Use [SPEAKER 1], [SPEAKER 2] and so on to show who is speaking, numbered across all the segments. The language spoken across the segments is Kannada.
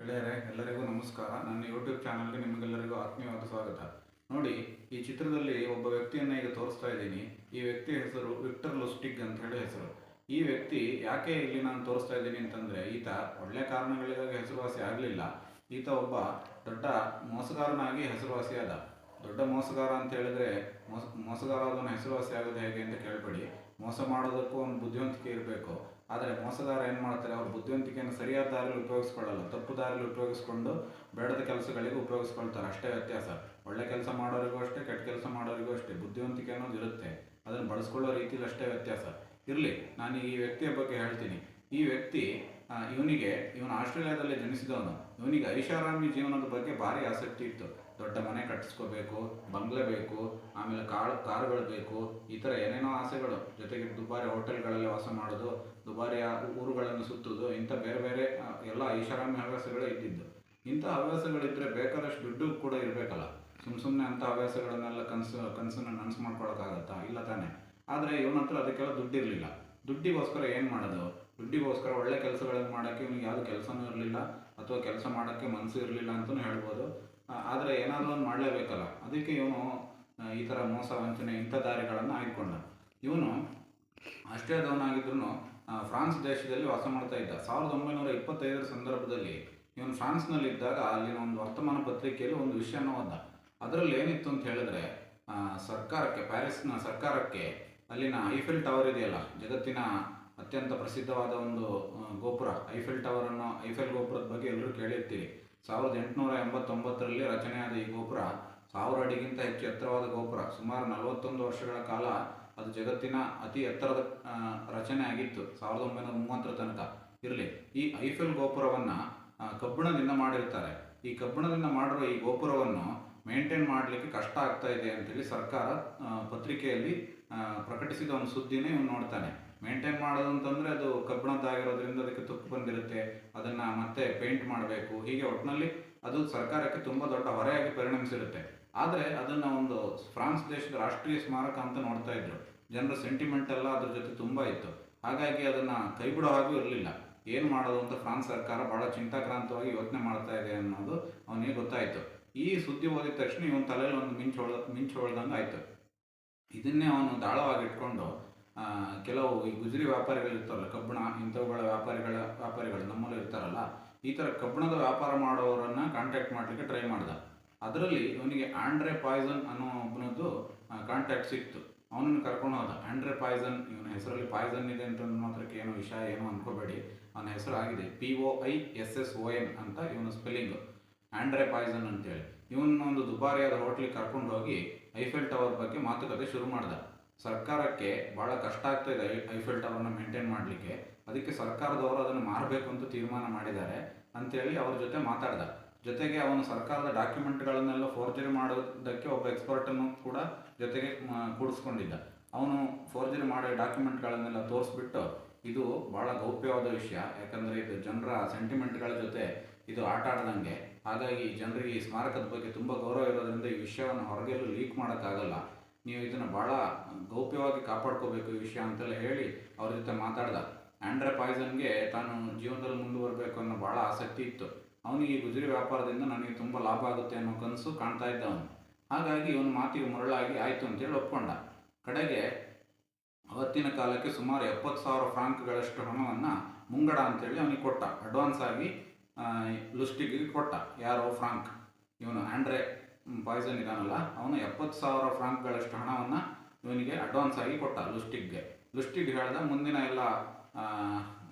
[SPEAKER 1] ಗೆಳೆಯರೆ ಎಲ್ಲರಿಗೂ ನಮಸ್ಕಾರ. ನನ್ನ ಯೂಟ್ಯೂಬ್ ಚಾನಲ್ಗೆ ನಿಮಗೆಲ್ಲರಿಗೂ ಆತ್ಮೀಯವಾದ ಸ್ವಾಗತ. ನೋಡಿ, ಈ ಚಿತ್ರದಲ್ಲಿ ಒಬ್ಬ ವ್ಯಕ್ತಿಯನ್ನು ಈಗ ತೋರಿಸ್ತಾ ಇದ್ದೀನಿ. ಈ ವ್ಯಕ್ತಿ ಹೆಸರು ವಿಕ್ಟರ್ ಲುಸ್ಟಿಗ್ ಅಂತ ಹೇಳಿ ಹೆಸರು. ಈ ವ್ಯಕ್ತಿ ಯಾಕೆ ಇಲ್ಲಿ ನಾನು ತೋರಿಸ್ತಾ ಇದ್ದೀನಿ ಅಂತಂದರೆ, ಈತ ಒಳ್ಳೆ ಕಾರಣಗಳಿಗಾಗಿ ಹೆಸರುವಾಸಿ ಆಗಲಿಲ್ಲ. ಈತ ಒಬ್ಬ ದೊಡ್ಡ ಮೋಸಗಾರನಾಗಿ ಹೆಸರುವಾಸಿಯಾದ ದೊಡ್ಡ ಮೋಸಗಾರ ಅಂತ ಹೇಳಿದ್ರೆ, ಮೋಸ ಮೋಸಗಾರ ಅದನ್ನು ಹೆಸರುವಾಸಿ ಆಗೋದು ಹೇಗೆ ಅಂತ ಕೇಳಬೇಡಿ. ಮೋಸ ಮಾಡೋದಕ್ಕೂ ಒಂದು ಬುದ್ಧಿವಂತಿಕೆ ಇರಬೇಕು. ಆದರೆ ಮೋಸಗಾರ ಏನು ಮಾಡ್ತಾರೆ? ಅವ್ರ ಬುದ್ಧಿವಂತಿಕೆಯನ್ನು ಸರಿಯಾದ ದಾರಿಯಲ್ಲಿ ಉಪಯೋಗಿಸ್ಕೊಳ್ಳಲ್ಲ. ತಪ್ಪು ದಾರಿಯಲ್ಲಿ ಉಪಯೋಗಿಸ್ಕೊಂಡು ಬೇಡದ ಕೆಲಸಗಳಿಗೆ ಉಪಯೋಗಿಸ್ಕೊಳ್ತಾರೆ. ಅಷ್ಟೇ ವ್ಯತ್ಯಾಸ. ಒಳ್ಳೆ ಕೆಲಸ ಮಾಡೋರಿಗೂ ಅಷ್ಟೇ, ಕೆಟ್ಟ ಕೆಲಸ ಮಾಡೋರಿಗೂ ಅಷ್ಟೇ. ಬುದ್ಧಿವಂತಿಕೆ ಅನ್ನೋದು ಇರುತ್ತೆ. ಅದನ್ನು ಬಳಸ್ಕೊಳ್ಳೋ ರೀತಿಯಲ್ಲಿ ಅಷ್ಟೇ ವ್ಯತ್ಯಾಸ. ಇರಲಿ, ನಾನು ಈ ವ್ಯಕ್ತಿಯ ಬಗ್ಗೆ ಹೇಳ್ತೀನಿ. ಈ ವ್ಯಕ್ತಿ ಇವನಿಗೆ, ಇವನು ಆಸ್ಟ್ರೇಲಿಯಾದಲ್ಲಿ ಜನಿಸಿದವನು. ಇವನಿಗೆ ಐಷಾರಾಮಿ ಜೀವನದ ಬಗ್ಗೆ ಭಾರಿ ಆಸಕ್ತಿ ಇತ್ತು. ದೊಡ್ಡ ಮನೆ ಕಟ್ಟಿಸ್ಕೋಬೇಕು, ಬಂಗ್ಲೆ ಬೇಕು, ಆಮೇಲೆ ಕಾಳು, ಕಾರುಗಳು ಬೇಕು, ಈ ಥರ ಏನೇನೋ ಆಸೆಗಳು. ಜೊತೆಗೆ ದುಬಾರಿ ಹೋಟೆಲ್ಗಳಲ್ಲಿ ವಾಸ ಮಾಡೋದು, ದುಬಾರಿ ಊರುಗಳನ್ನು ಸುತ್ತೋದು ಇಂಥ ಬೇರೆ ಬೇರೆ ಎಲ್ಲ ಐಷಾರಾಮಿ ಹವ್ಯಾಸಗಳು ಇದ್ದಿದ್ದು. ಇಂಥ ಹವ್ಯಾಸಗಳಿದ್ದರೆ ಬೇಕಾದಷ್ಟು ದುಡ್ಡು ಕೂಡ ಇರಬೇಕಲ್ಲ. ಸುಮ್ಮ ಸುಮ್ಮನೆ ಅಂಥ ಹವ್ಯಾಸಗಳನ್ನೆಲ್ಲ ಕನಸು, ಕನಸನ್ನು ನನಸು ಮಾಡ್ಕೊಳಕ್ಕಾಗತ್ತಾ? ಇಲ್ಲ ತಾನೇ. ಆದರೆ ಇವನ ಹತ್ರ ಅದಕ್ಕೆಲ್ಲ ದುಡ್ಡಿರಲಿಲ್ಲ. ದುಡ್ಡಿಗೋಸ್ಕರ ಏನು ಮಾಡೋದು? ದುಡ್ಡಿಗೋಸ್ಕರ ಒಳ್ಳೆ ಕೆಲಸಗಳನ್ನು ಮಾಡೋಕ್ಕೆ ಇವನಿಗೆ ಯಾವುದು ಕೆಲಸನೂ ಇರಲಿಲ್ಲ, ಅಥವಾ ಕೆಲಸ ಮಾಡೋಕ್ಕೆ ಮನಸ್ಸು ಇರಲಿಲ್ಲ ಅಂತಲೂ ಹೇಳ್ಬೋದು. ಆದರೆ ಏನಾದರೂ ಒಂದು ಮಾಡಲೇಬೇಕಲ್ಲ. ಅದಕ್ಕೆ ಇವನು ಈ ಥರ ಮೋಸ ವಂಚನೆ ಇಂಥ ದಾರಿಗಳನ್ನು ಆಯ್ಕೊಂಡ. ಇವನು ಆಸ್ಟ್ರೇಲಿಯಾದವನಾಗಿದ್ರೂ ಫ್ರಾನ್ಸ್ ದೇಶದಲ್ಲಿ ವಾಸ ಮಾಡ್ತಾ ಇದ್ದ. ಸಾವಿರದ ಒಂಬೈನೂರ ಇಪ್ಪತ್ತೈದರ ಸಂದರ್ಭದಲ್ಲಿ ಇವನು ಫ್ರಾನ್ಸ್ನಲ್ಲಿದ್ದಾಗ ಅಲ್ಲಿನ ಒಂದು ವರ್ತಮಾನ ಪತ್ರಿಕೆಯಲ್ಲಿ ಒಂದು ವಿಷಯನ ಅದ ಅದರಲ್ಲಿ ಏನಿತ್ತು ಅಂತ ಹೇಳಿದ್ರೆ ಸರ್ಕಾರಕ್ಕೆ, ಪ್ಯಾರಿಸ್ನ ಸರ್ಕಾರಕ್ಕೆ ಅಲ್ಲಿನ ಐಫೆಲ್ ಟವರ್ ಇದೆಯಲ್ಲ, ಜಗತ್ತಿನ ಅತ್ಯಂತ ಪ್ರಸಿದ್ಧವಾದ ಒಂದು ಗೋಪುರ. ಐಫೆಲ್ ಟವರ್ ಅನ್ನು ಐಫೆಲ್ ಗೋಪುರದ ಬಗ್ಗೆ ಎಲ್ಲರೂ ಕೇಳಿರ್ತೀವಿ ಸಾವಿರದ ಎಂಟುನೂರ ಎಂಬತ್ತೊಂಬತ್ತರಲ್ಲಿ ರಚನೆಯಾದ ಈ ಗೋಪುರ ಸಾವಿರ ಅಡಿಗಿಂತ ಹೆಚ್ಚು ಎತ್ತರವಾದ ಗೋಪುರ. ಸುಮಾರು ನಲವತ್ತೊಂದು ವರ್ಷಗಳ ಕಾಲ ಅದು ಜಗತ್ತಿನ ಅತಿ ಎತ್ತರದ ರಚನೆ ಆಗಿತ್ತು. ಸಾವಿರದ ಒಂಬೈನೂರ ಮೂವತ್ತರ ತನಕ. ಇರಲಿ. ಈ ಐಫೆಲ್ ಗೋಪುರವನ್ನು ಕಬ್ಬಿಣದಿಂದ ಮಾಡಿರ್ತಾರೆ. ಈ ಕಬ್ಬಿಣದಿಂದ ಮಾಡಿರುವ ಈ ಗೋಪುರವನ್ನು ಮೇಂಟೈನ್ ಮಾಡಲಿಕ್ಕೆ ಕಷ್ಟ ಆಗ್ತಾ ಇದೆ ಅಂತೇಳಿ ಸರ್ಕಾರ ಪತ್ರಿಕೆಯಲ್ಲಿ ಪ್ರಕಟಿಸಿದ ಒಂದು ಸುದ್ದಿನೇ ಇವನು ನೋಡ್ತಾನೆ. ಮೇಂಟೈನ್ ಮಾಡೋದು ಅಂತಂದರೆ ಅದು ಕಬ್ಬಿಣದ್ದಾಗಿರೋದ್ರಿಂದ ಅದಕ್ಕೆ ತುಕ್ಕು ಬಂದಿರುತ್ತೆ, ಅದನ್ನು ಮತ್ತೆ ಪೇಂಟ್ ಮಾಡಬೇಕು. ಹೀಗೆ ಒಟ್ಟಿನಲ್ಲಿ ಅದು ಸರ್ಕಾರಕ್ಕೆ ತುಂಬ ದೊಡ್ಡ ಹೊರೆಯಾಗಿ ಪರಿಣಮಿಸಿರುತ್ತೆ. ಆದರೆ ಅದನ್ನು ಒಂದು ಫ್ರಾನ್ಸ್ ದೇಶದ ರಾಷ್ಟ್ರೀಯ ಸ್ಮಾರಕ ಅಂತ ನೋಡ್ತಾ ಇದ್ರು. ಜನರ ಸೆಂಟಿಮೆಂಟ್ ಎಲ್ಲ ಅದ್ರ ಜೊತೆ ತುಂಬ ಇತ್ತು. ಹಾಗಾಗಿ ಅದನ್ನು ಕೈ ಬಿಡೋ ಹಾಗೂ ಇರಲಿಲ್ಲ. ಏನು ಮಾಡೋದು ಅಂತ ಫ್ರಾನ್ಸ್ ಸರ್ಕಾರ ಬಹಳ ಚಿಂತಾಕ್ರಾಂತವಾಗಿ ಯೋಚನೆ ಮಾಡ್ತಾ ಇದೆ ಅನ್ನೋದು ಅವನಿಗೆ ಗೊತ್ತಾಯಿತು. ಈ ಸುದ್ದಿ ಓದಿದ ತಕ್ಷಣ ಇವನ ತಲೆಯಲ್ಲಿ ಒಂದು ಮಿಂಚು ಹೊಳ ಮಿಂಚು ಹೊಳ್ದಂಗೆ ಆಯಿತು ಇದನ್ನೇ ಅವನು ದಾಳವಾಗಿ ಆ, ಕೆಲವು ಈ ಗುಜರಿ ವ್ಯಾಪಾರಿಗಳು ಇರ್ತಾರಲ್ಲ ಕಬ್ಬಣ ಇಂಥವುಗಳ ವ್ಯಾಪಾರಿಗಳ ವ್ಯಾಪಾರಿಗಳು ನಮ್ಮಲ್ಲಿ ಇರ್ತಾರಲ್ಲ ಈ ಥರ ಕಬ್ಬಿಣದ ವ್ಯಾಪಾರ ಮಾಡೋರನ್ನು ಕಾಂಟ್ಯಾಕ್ಟ್ ಮಾಡಲಿಕ್ಕೆ ಟ್ರೈ ಮಾಡಿದ. ಅದರಲ್ಲಿ ಇವನಿಗೆ ಆಂಡ್ರೆ ಪಾಯ್ಸನ್ ಅನ್ನೋ ಒಬ್ಬನದ್ದು ಕಾಂಟ್ಯಾಕ್ಟ್ ಸಿಕ್ತು. ಅವನನ್ನು ಕರ್ಕೊಂಡು ಹೋದ. ಆಂಡ್ರೆ ಪಾಯ್ಸನ್ ಇವನ ಹೆಸರಲ್ಲಿ ಪಾಯ್ಸನ್ ಇದೆ ಅಂತ ಮಾತ್ರಕ್ಕೆ ಏನೋ ವಿಷಯ ಏನೋ ಅನ್ಕೋಬೇಡಿ. ಅವನ ಹೆಸರು ಆಗಿದೆ. P O I S S O N ಅಂತ ಇವನ ಸ್ಪೆಲ್ಲಿಂಗು ಆಂಡ್ರೆ ಪಾಯ್ಸನ್ ಅಂತೇಳಿ. ಇವನ್ನ ಒಂದು ದುಬಾರಿಯಾದ ಹೋಟ್ಲಿಗೆ ಕರ್ಕೊಂಡು ಹೋಗಿ ಐಫೆಲ್ ಟವರ್ ಬಗ್ಗೆ ಮಾತುಕತೆ ಶುರು ಮಾಡ್ದ. ಸರ್ಕಾರಕ್ಕೆ ಭಾಳ ಕಷ್ಟ ಆಗ್ತಾ ಇದೆ ಐಫೆಲ್ ಟವರ್ನ ಮೇಂಟೈನ್ ಮಾಡಲಿಕ್ಕೆ. ಅದಕ್ಕೆ ಸರ್ಕಾರದವರು ಅದನ್ನು ಮಾರಬೇಕು ಅಂತ ತೀರ್ಮಾನ ಮಾಡಿದ್ದಾರೆ ಅಂತೇಳಿ ಅವ್ರ ಜೊತೆ ಮಾತಾಡ್ದ. ಜೊತೆಗೆ ಅವನು ಸರ್ಕಾರದ ಡಾಕ್ಯುಮೆಂಟ್ಗಳನ್ನೆಲ್ಲ ಫೋರ್ಜರಿ ಮಾಡೋದಕ್ಕೆ ಒಬ್ಬ ಎಕ್ಸ್ಪರ್ಟನ್ನು ಕೂಡ ಜೊತೆಗೆ ಕೂಡಿಸ್ಕೊಂಡಿದ್ದ. ಅವನು ಫೋರ್ಜರಿ ಮಾಡೋ ಡಾಕ್ಯುಮೆಂಟ್ಗಳನ್ನೆಲ್ಲ ತೋರಿಸ್ಬಿಟ್ಟು ಇದು ಭಾಳ ಗೌಪ್ಯವಾದ ವಿಷಯ. ಯಾಕಂದರೆ ಇದು ಜನರ ಸೆಂಟಿಮೆಂಟ್ಗಳ ಜೊತೆ ಇದು ಆಟ ಆಡ್ದಂಗೆ. ಹಾಗಾಗಿ ಜನರಿಗೆ ಈ ಸ್ಮಾರಕದ ಬಗ್ಗೆ ತುಂಬ ಗೌರವ ಇರೋದ್ರಿಂದ ಈ ವಿಷಯವನ್ನು ಹೊರಗೆಲ್ಲೂ ಲೀಕ್ ಮಾಡೋಕ್ಕಾಗಲ್ಲ. ನೀವು ಇದನ್ನು ಭಾಳ ಗೌಪ್ಯವಾಗಿ ಕಾಪಾಡ್ಕೋಬೇಕು ಈ ವಿಷಯ ಅಂತೆಲ್ಲ ಹೇಳಿ ಅವ್ರ ಜೊತೆ ಮಾತಾಡ್ದ. ಆಂಡ್ರೆ ಪಾಯ್ಸನ್ಗೆ ತಾನು ಜೀವನದಲ್ಲಿ ಮುಂದುವರಬೇಕು ಅನ್ನೋ ಭಾಳ ಆಸಕ್ತಿ ಇತ್ತು. ಅವನಿಗೆ ಈ ಗುಜರಿ ವ್ಯಾಪಾರದಿಂದ ನನಗೆ ತುಂಬ ಲಾಭ ಆಗುತ್ತೆ ಅನ್ನೋ ಕನಸು ಕಾಣ್ತಾ ಇದ್ದ ಅವನು ಹಾಗಾಗಿ ಇವನು ಮಾತಿಗೆ ಮರಳಾಗಿ ಆಯಿತು ಅಂತೇಳಿ ಒಪ್ಕೊಂಡ. ಕಡೆಗೆ ಅವತ್ತಿನ ಕಾಲಕ್ಕೆ ಸುಮಾರು ಎಪ್ಪತ್ತು ಸಾವಿರ ಫ್ರಾಂಕ್ಗಳಷ್ಟು ಹಣವನ್ನು ಮುಂಗಡ ಅಂತೇಳಿ ಅವನಿಗೆ ಕೊಟ್ಟ. ಅಡ್ವಾನ್ಸ್ ಆಗಿ ಲುಸ್ಟಿಗೆ ಕೊಟ್ಟ. ಯಾರೋ ಫ್ರಾಂಕ್. ಇವನು ಆಂಡ್ರೆ ಪಾಯ್ಸನ್ ಇದಾನಲ್ಲ ಅವನು ಎಪ್ಪತ್ತು ಸಾವಿರ ಫ್ರಾಂಕ್ಗಳಷ್ಟು ಹಣವನ್ನು ಇವನಿಗೆ ಅಡ್ವಾನ್ಸ್ ಆಗಿ ಕೊಟ್ಟ ಲುಸ್ಟಿಗ್ಗೆ ಲುಸ್ಟಿಗ್ ಹೇಳ್ದ ಮುಂದಿನ ಎಲ್ಲ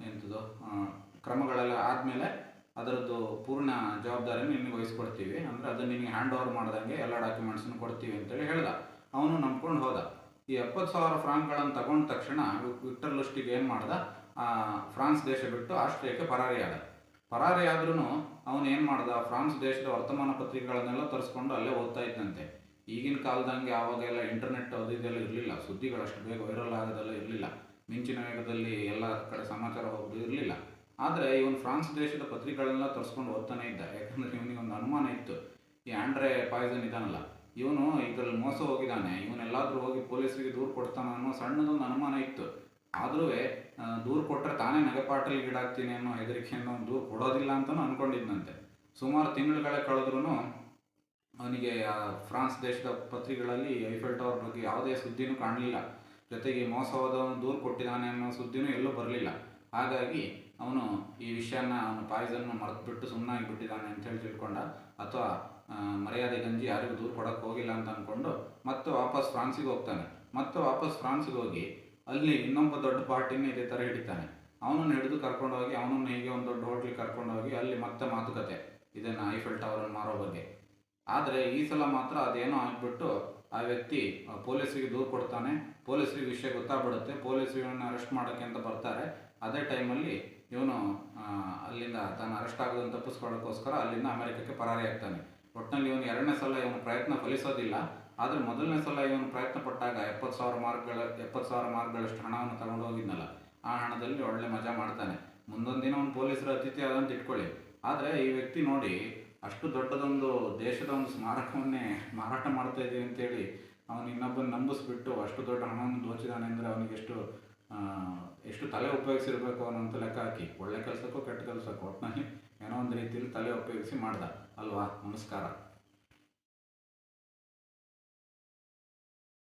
[SPEAKER 1] ಎಂಥದ್ದು ಕ್ರಮಗಳೆಲ್ಲ ಆದಮೇಲೆ ಅದರದ್ದು ಪೂರ್ಣ ಜವಾಬ್ದಾರಿ ನಿನಗೆ ವಹಿಸ್ಕೊಡ್ತೀವಿ. ಅಂದರೆ ಅದನ್ನು ನಿನಗೆ ಹ್ಯಾಂಡ್ ಓವರ್ ಮಾಡ್ದಂಗೆ ಎಲ್ಲ ಡಾಕ್ಯುಮೆಂಟ್ಸನ್ನು ಕೊಡ್ತೀವಿ ಅಂತೇಳಿ ಹೇಳ್ದ. ಅವನು ನಂಬ್ಕೊಂಡು ಹೋದ. ಈ ಎಪ್ಪತ್ತು ಸಾವಿರ ಫ್ರಾಂಕ್ಗಳನ್ನು ತಗೊಂಡ ತಕ್ಷಣ ವಿಕ್ಟರ್ ಲುಸ್ಟಿಗ್ ಏನು ಮಾಡ್ದ? ಫ್ರಾನ್ಸ್ ದೇಶ ಬಿಟ್ಟು ಆಸ್ಟ್ರಿಯಾಕ್ಕೆ ಪರಾರಿಯಾದ. ಪರಾರಿ ಆದ್ರೂ ಅವನು ಏನು ಮಾಡ್ದ? ಫ್ರಾನ್ಸ್ ದೇಶದ ವರ್ತಮಾನ ಪತ್ರಿಕೆಗಳನ್ನೆಲ್ಲ ತರಿಸ್ಕೊಂಡು ಅಲ್ಲೇ ಓದ್ತಾ ಇದ್ದಂತೆ ಈಗಿನ ಕಾಲದಂಗೆ ಆವಾಗೆಲ್ಲ ಇಂಟರ್ನೆಟ್ ಅದು ಇದೆಲ್ಲ ಇರಲಿಲ್ಲ. ಸುದ್ದಿಗಳಷ್ಟು ಬೇಗ ವೈರಲ್ ಆಗೋದೆಲ್ಲ ಇರಲಿಲ್ಲ. ಮಿಂಚಿನ ವೇಗದಲ್ಲಿ ಎಲ್ಲ ಕಡೆ ಸಮಾಚಾರ ಹೋಗೋದು ಇರಲಿಲ್ಲ. ಆದರೆ ಇವನು ಫ್ರಾನ್ಸ್ ದೇಶದ ಪತ್ರಿಕೆಗಳನ್ನೆಲ್ಲ ತರಿಸ್ಕೊಂಡು ಓದ್ತಾನೆ ಇದ್ದ. ಯಾಕಂದರೆ ಇವನಿಗೆ ಒಂದು ಅನುಮಾನ ಇತ್ತು. ಈ ಆಂಡ್ರೆ ಪಾಯ್ಸನ್ ಇದಾನಲ್ಲ, ಇವನು ಇದರಲ್ಲಿ ಮೋಸ ಹೋಗಿದ್ದಾನೆ ಇವನೆಲ್ಲಾದರೂ ಹೋಗಿ ಪೊಲೀಸರಿಗೆ ದೂರು ಕೊಡ್ತಾನೆ ಅನ್ನೋ ಸಣ್ಣದೊಂದು ಅನುಮಾನ ಇತ್ತು. ಆದ್ರೂ ದೂರು ಕೊಟ್ಟರೆ ತಾನೇ ನಗೆಪಾಟಲ್ಲಿ ಗೀಡಾಗ್ತೀನಿ ಅನ್ನೋ ಹೆದರಿಕೆಯನ್ನು ದೂರು ಕೊಡೋದಿಲ್ಲ ಅಂತಲೂ ಅನ್ಕೊಂಡಿದ್ನಂತೆ. ಸುಮಾರು ತಿಂಗಳುಗಳೇ ಕಳೆದ್ರೂ ಅವನಿಗೆ ಫ್ರಾನ್ಸ್ ದೇಶದ ಪತ್ರಿಕೆಗಳಲ್ಲಿ ಐಫೆಲ್ ಟವರ್ ಬಗ್ಗೆ ಯಾವುದೇ ಸುದ್ದಿನೂ ಕಾಣಲಿಲ್ಲ. ಜೊತೆಗೆ ಮೋಸವಾದವನು ದೂರು ಕೊಟ್ಟಿದ್ದಾನೆ ಅನ್ನೋ ಸುದ್ದಿನೂ ಎಲ್ಲೂ ಬರಲಿಲ್ಲ. ಹಾಗಾಗಿ ಅವನು ಈ ವಿಷಯನ, ಅವನು ಪಾಯ್ಸನ್ನು ಮರೆತುಬಿಟ್ಟು ಸುಮ್ಮನಾಗಿ ಬಿಟ್ಟಿದ್ದಾನೆ ಅಂತೇಳಿ ತಿಳ್ಕೊಂಡ, ಅಥವಾ ಮರ್ಯಾದೆ ಗಂಜಿ ಯಾರಿಗೂ ದೂರು ಕೊಡೋಕ್ಕೆ ಹೋಗಿಲ್ಲ ಅಂತ ಅಂದ್ಕೊಂಡು ಮತ್ತೆ ವಾಪಸ್ ಫ್ರಾನ್ಸಿಗೆ ಹೋಗ್ತಾನೆ. ಮತ್ತೆ ವಾಪಸ್ ಫ್ರಾನ್ಸಿಗೆ ಹೋಗಿ ಅಲ್ಲಿ ಇನ್ನೊಬ್ಬ ದೊಡ್ಡ ಪಾರ್ಟಿನೇ ಇದೇ ಥರ ಹಿಡಿತಾನೆ. ಅವನನ್ನು ಹಿಡಿದು ಕರ್ಕೊಂಡೋಗಿ, ಅವನನ್ನು ಹೀಗೆ ಒಂದು ದೊಡ್ಡ ಹೋಟ್ಲಿಗೆ ಕರ್ಕೊಂಡೋಗಿ ಅಲ್ಲಿ ಮತ್ತೆ ಮಾತುಕತೆ. ಇದನ್ನು ಐಫೆಲ್ ಟವರನ್ನು ಮಾರೋ ಬಗ್ಗೆ. ಆದರೆ ಈ ಸಲ ಮಾತ್ರ ಅದೇನೋ ಆಗಿಬಿಟ್ಟು ಆ ವ್ಯಕ್ತಿ ಪೊಲೀಸರಿಗೆ ದೂರು ಕೊಡ್ತಾನೆ. ಪೊಲೀಸರಿಗೆ ವಿಷಯ ಗೊತ್ತಾಗ್ಬಿಡುತ್ತೆ. ಪೊಲೀಸ್ ಇವನ್ನ ಅರೆಸ್ಟ್ ಮಾಡೋಕ್ಕೆ ಅಂತ ಬರ್ತಾರೆ. ಅದೇ ಟೈಮಲ್ಲಿ ಇವನು ಅಲ್ಲಿಂದ ತಾನು ಅರೆಸ್ಟ್ ಆಗೋದನ್ನು ತಪ್ಪಿಸ್ಕೊಳ್ಳೋಕ್ಕೋಸ್ಕರ ಅಲ್ಲಿಂದ ಅಮೆರಿಕಕ್ಕೆ ಪರಾರಿ ಆಗ್ತಾನೆ. ಒಟ್ಟಿನಲ್ಲಿ ಇವನು ಎರಡನೇ ಸಲ ಇವನು ಪ್ರಯತ್ನ ಫಲಿಸೋದಿಲ್ಲ. ಆದರೆ ಮೊದಲನೇ ಸಲ ಇವನು ಪ್ರಯತ್ನ ಪಟ್ಟಾಗ ಎಪ್ಪತ್ತು ಸಾವಿರ ಮಾರ್ಕ್ಗಳ, ಎಪ್ಪತ್ತು ಸಾವಿರ ಮಾರ್ಕ್ಗಳಷ್ಟು ಹಣವನ್ನು ತಗೊಂಡು ಹೋಗಿದ್ನಲ್ಲ. ಆ ಹಣದಲ್ಲಿ ಒಳ್ಳೆ ಮಜಾ ಮಾಡ್ತಾನೆ. ಮುಂದೊಂದು ದಿನ ಅವನು ಪೊಲೀಸರ ಅತಿಥಿ ಆದಂತ ಇಟ್ಕೊಳ್ಳಿ. ಆದರೆ ಈ ವ್ಯಕ್ತಿ ನೋಡಿ ಅಷ್ಟು ದೊಡ್ಡದೊಂದು ದೇಶದ ಒಂದು ಸ್ಮಾರಕವನ್ನೇ ಮಾರಾಟ ಮಾಡ್ತಾ ಇದ್ದೀವಿ ಅಂತೇಳಿ ಅವನು ಇನ್ನೊಬ್ಬನ ನಂಬಿಸ್ಬಿಟ್ಟು ಅಷ್ಟು ದೊಡ್ಡ ಹಣವನ್ನು ದೋಚಿದಾನೆ ಅಂದರೆ ಅವನಿಗೆ ಎಷ್ಟು ಎಷ್ಟು ತಲೆ ಉಪಯೋಗಿಸಿರ್ಬೇಕು ಅನ್ನೋಂಥ ಲೆಕ್ಕ ಹಾಕಿ. ಒಳ್ಳೆ ಕೆಲಸಕ್ಕೂ ಕೆಟ್ಟ ಕೆಲಸಕ್ಕೂ ಒಟ್ಟಿನಲ್ಲಿ ಏನೋ ಒಂದು ರೀತಿಯಲ್ಲಿ ತಲೆ ಉಪಯೋಗಿಸಿ ಮಾಡ್ದ. ಅಲ್ವಾ? ನಮಸ್ಕಾರ.